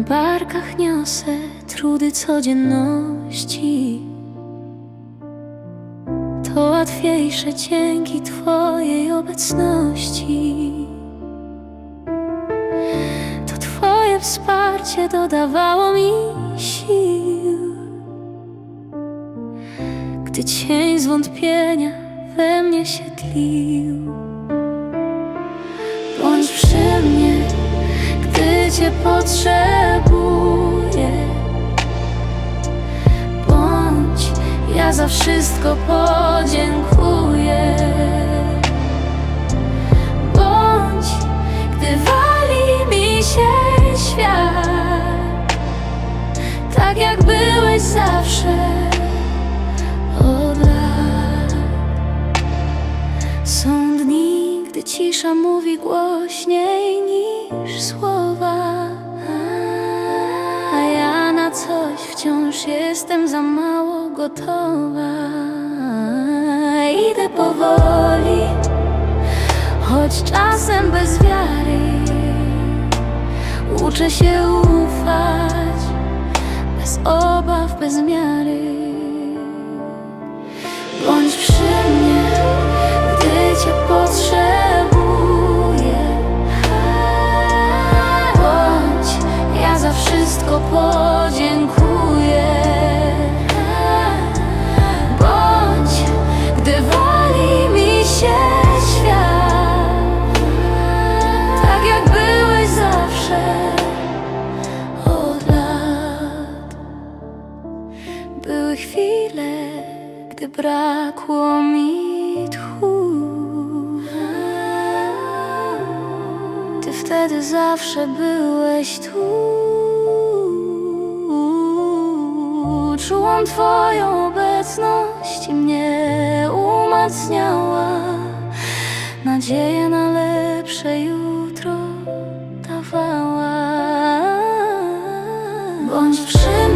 barkach niosę trudy codzienności. To łatwiejsze dzięki Twojej obecności. To Twoje wsparcie dodawało mi sił, gdy cień zwątpienia we mnie się tlił. Bądź przy mnie, Cię potrzebuję. Bądź, ja za wszystko podziękuję. Bądź, gdy wali mi się świat, tak jak byłeś zawsze od lat. Są dni, cisza mówi głośniej niż słowa, wciąż jestem za mało gotowa. Idę powoli, choć czasem bez wiary. Uczę się ufać, bez obaw, bez miary. Chwile, gdy brakło mi tchu. Ty wtedy zawsze byłeś tu. Czułam Twoją obecność i mnie umacniała. Nadzieję na lepsze jutro dawała. Bądź przy